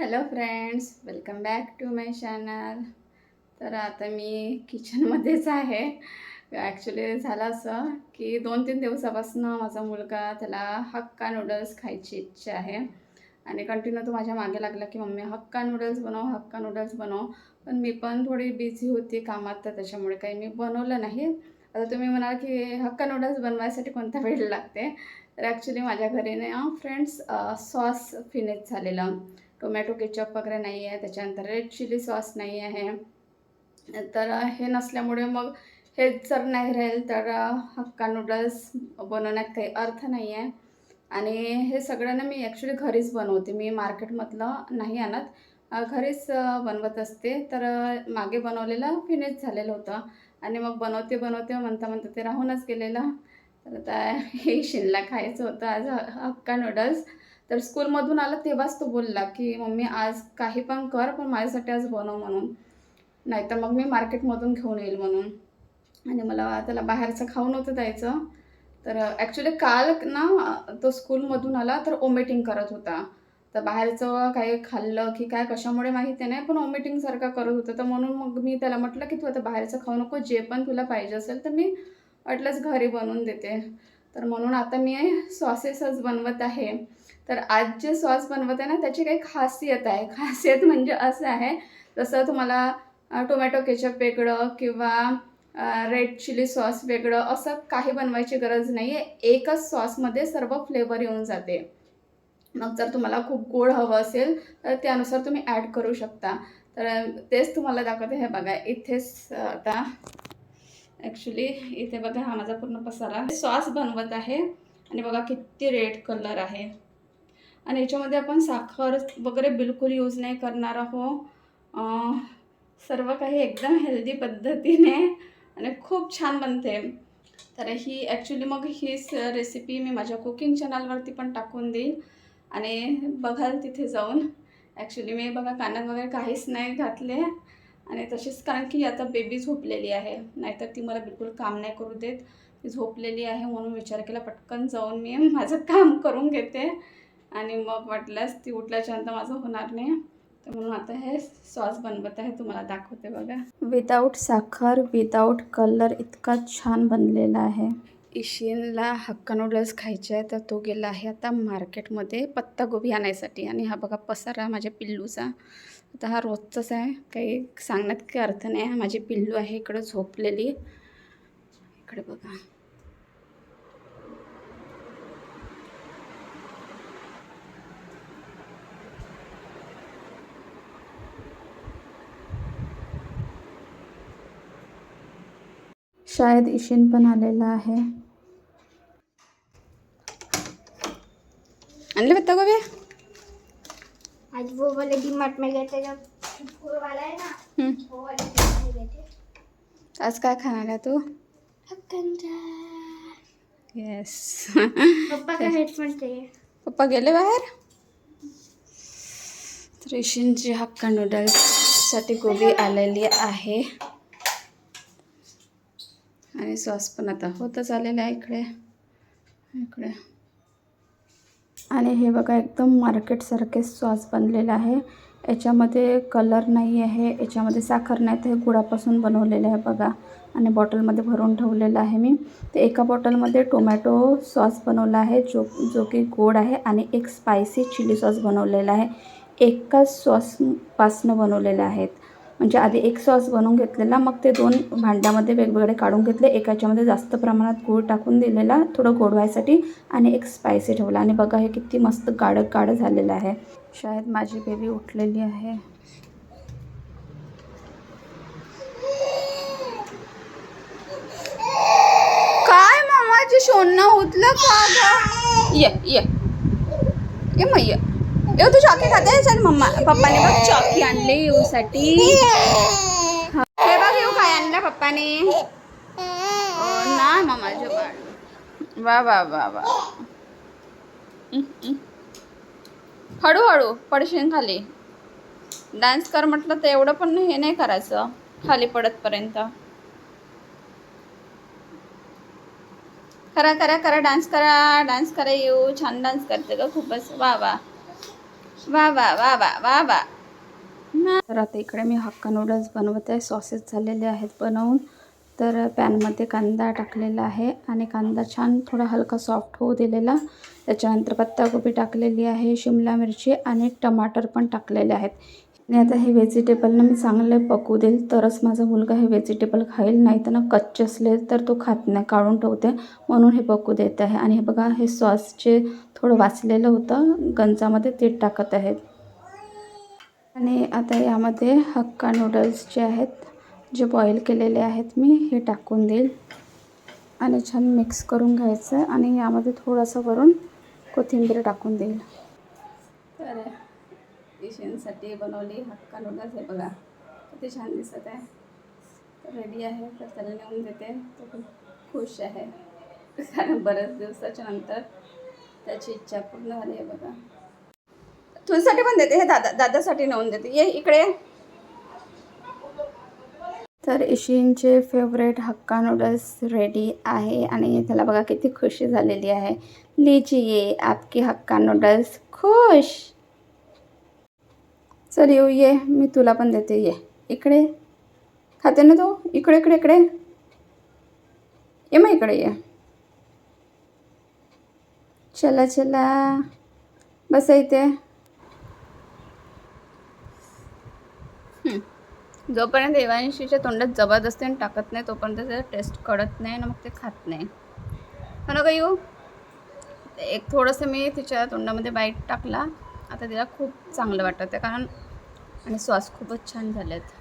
Hello friends welcome back to my channel तर आता मी किचनमध्येच आहे. ॲक्च्युली झालं असं की दोन तीन दिवसापासून माझा मुलगा त्याला हक्का नूडल्स खायची इच्छा आहे. आणि कंटिन्यू तो माझ्या मागे लागला की मम्मी हक्का नूडल्स बनव हक्का नूडल्स बनव. पण मी पण थोडी बिझी होती कामात तर त्याच्यामुळे काही मी बनवलं नाही. आता तुम्ही म्हणाल की हक्का नूडल्स बनवायसाठी कोणता वेळ लागते? तर ॲक्च्युली माझ्या घरी ना फ्रेंड्स सॉस फिनिश झालेलं. टोमॅटो केचप वगैरे नाही आहे त्याच्यानंतर रेड चिली सॉस नाही आहे. तर हे नसल्यामुळे मग हे जर नाही राहील तर हक्का नूडल्स बनवण्यात काही अर्थ नाही आहे. आणि हे सगळं ना मी ॲक्च्युली घरीच बनवते. मी मार्केटमधलं नाही आणत. घरीच बनवत असते. तर मागे बनवलेलं फिनिश झालेलं होतं. आणि मग बनवते बनवते म्हणता म्हणता ते राहूनच गेलेलं. तर आता हे शिनला खायचं होतं आज हक्का नूडल्स तर स्कूलमधून आला तेव्हाच तो बोलला की मम्मी आज काही पण कर पण माझ्यासाठी आज बनव म्हणून. नाहीतर मग मी मार्केटमधून घेऊन येईल म्हणून. आणि मला त्याला बाहेरचं खाऊ नव्हतं द्यायचं. तर ॲक्च्युली काल ना तो स्कूलमधून आला तर ओमेटिंग करत होता. तर बाहेरचं काही खाल्लं की काय कशामुळे माहिती नाही पण ओमेटिंगसारखा करत होता. तर म्हणून मग मी त्याला म्हटलं की तू आता बाहेरचं खाऊ नको जे पण तुला पाहिजे असेल तर मी वाटलंच घरी बनवून देते. तर म्हणून आता मी सॉसेसच बनवत आहे. तर आज जे सॉस बनवत आहे ना त्याची काही खासियत आहे. खासियत म्हणजे असं आहे जसं तुम्हाला टोमॅटो केचप वेगळं किंवा रेड चिली सॉस वेगळं असं काही बनवायची गरज नाही आहे एकच सॉसमध्ये सर्व फ्लेवर येऊन जाते. मग जर तुम्हाला खूप गोड हवं असेल तर त्यानुसार तुम्ही ॲड करू शकता. तर तेच तुम्हाला दाखवते. हे बघा इथेच आता ॲक्च्युली इथे बघा हा माझा पूर्ण पसारा. सॉस बनवत आहे. आणि बघा किती रेड कलर आहे. आणि याच्यामध्ये आपण साखर वगैरे बिलकुल यूज नाही करणार आहो सर्व काही एकदम हेल्दी पद्धतीने आणि खूप छान बनते. तर ही ॲक्च्युली मग हीच रेसिपी मी माझ्या कुकिंग चॅनलवरती पण टाकून देईल आणि बघाल तिथे जाऊन. ॲक्च्युली मी बघा कानात वगैरे काहीच नाही घातले. आणि तशीच कारण की आता बेबी झोपलेली आहे. नाहीतर ती मला बिलकुल काम नाही करू देत. ती झोपलेली आहे म्हणून विचार केला पटकन जाऊन मी माझं काम करून घेते. आणि मग वाटल्यास ती उठल्याच्यानंतर माझं होणार नाही. तर म्हणून आता हे सॉस बनवत आहे तुम्हाला दाखवते बघा. विदाऊट साखर विदाऊट कलर इतका छान बनलेला आहे. इशिनला हक्का नूडल्स खायचे आहे तर तो गेला आहे आता मार्केटमध्ये पत्तागोबी आणायसाठी. आणि हा बघा पसारा माझ्या पिल्लूचा. आता हा रोजचाच आहे काही सांगण्यात काही अर्थ नाही. हा माझी पिल्लू आहे इकडं झोपलेली. इकडे बघा. शायद इशिन पण आलेला आहे. आणले पत्तागोबी आज वो वाले डी मार्ट में गए थे जब फूल वाला है ना. हम्म. वो वाले डी में गए थे आज काय खाणार आहे तू? हक्कंजा येस पापा का हेडफोन चाहिए पप्पा गेले बाहेर? तर इशिनची हक्का नूडल्ससाठी गोबी आलेली आहे. आणि सॉस पण आता होतच आलेला आहे इकडे. इकडे. आणि हे बघा एकदम मार्केटसारखे सॉस बनलेलं आहे. याच्यामध्ये कलर नाही आहे याच्यामध्ये साखर नाही तर हे गुळापासून बनवलेलं आहे बघा. आणि बॉटलमध्ये भरून ठेवलेलं आहे मी. ते एका बॉटलमध्ये टोमॅटो सॉस बनवला आहे जो जो की गोड आहे आणि एक स्पायसी चिली सॉस बनवलेला आहे. एकाच सॉसपासनं बनवलेलं आहेत. म्हणजे आधी एक सॉस बनवून घेतलेला मग ते दोन भांड्यामध्ये वेगवेगळे काढून घेतले. एकाच्यामध्ये जास्त प्रमाणात गूळ टाकून दिलेला थोडं गोड व्हायसाठी आणि एक स्पायसी ठेवला. आणि बघा हे किती मस्त गाढं गाढं झालेलं आहे. शायद माझी बेबी उठलेली आहे. काय मामाची शोधणं होतलं का ये ये. ये मग ये येऊ तू चॉकी खाते चल मम्मा पप्पाने बघ चॉकी आणली येऊसाठी हे बघ येऊ काय आणलं पप्पाने. हो ना मम्माचे बाळ वा वा वा वा. हळूहळू पडशीन खाली. डान्स कर म्हटलं तर एवढं पण हे नाही करायचं. खाली पडतपर्यंत. करा करा करा डान्स करा डान्स करा येऊ. छान डान्स करते ग खूपच. वा वा. वा वा वा वा वा वा. तर आता इकडे मी हक्का नूडल्स बनवत आहे. सॉसेस झालेले आहेत बनवून. तर पॅनमध्ये कांदा टाकलेला आहे आणि कांदा छान थोडा हलका सॉफ्ट होऊ दिलेला. त्याच्यानंतर पत्ताकोबी टाकलेली आहे शिमला मिरची आणि टमाटर पण टाकलेले आहेत. आणि आता हे व्हेजिटेबलनं मी चांगले पकू देईल. तरच माझा मुलगा हे व्हेजिटेबल खाईल नाही तर ना कच्चे असले तर तो खात नाही काढून ठेवते. म्हणून हे पकू देत आहे. आणि हे बघा हे सॉसचे थोडं वाचलेलं होतं गंजामध्ये ते टाकत आहेत आणि आता यामध्ये हक्का नूडल्स जे आहेत जे बॉईल केलेले आहेत मी हे टाकून देईल. आणि छान मिक्स करून घ्यायचं. आणि यामध्ये थोडंसं वरून कोथिंबीर टाकून देईल. तर डिशेंसाठी बनवली हक्का नूडल्स हे बघा. किती छान दिसत आहे. तर रेडी आहे. तर त्याला नेऊन देते. तो खूप खुश आहे. कारण बऱ्याच दिवसाच्या नंतर त्याची इच्छा पूर्ण झाली आहे बघा. तुझ्यासाठी पण देते. हे दादा दादासाठी नेऊन देते. ये इकडे तर इशिनचे फेवरेट हक्का नूडल्स रेडी आहे. आणि त्याला बघा किती खुशी झालेली आहे. लीजिए आपकी हक्का नूडल्स खुश. चल येऊ ये. मी तुला पण देते ये. इकडे. खाते ना तू? इकडे इकडे इकडे. ये मग इकडे ये. चला चला. बस इथे. जोपर्यंत देवांशीच्या तोंडात जबरदस्तीने टाकत नाही तोपर्यंत त्याचा टेस्ट कळत नाही आणि मग ते खात नाही. हो ना येऊ एक थोडंसं मी तिच्या तोंडामध्ये बाईट टाकला. आता तिला खूप चांगलं वाटतं आहे कारण आणि सॉस खूपच छान झाले आहेत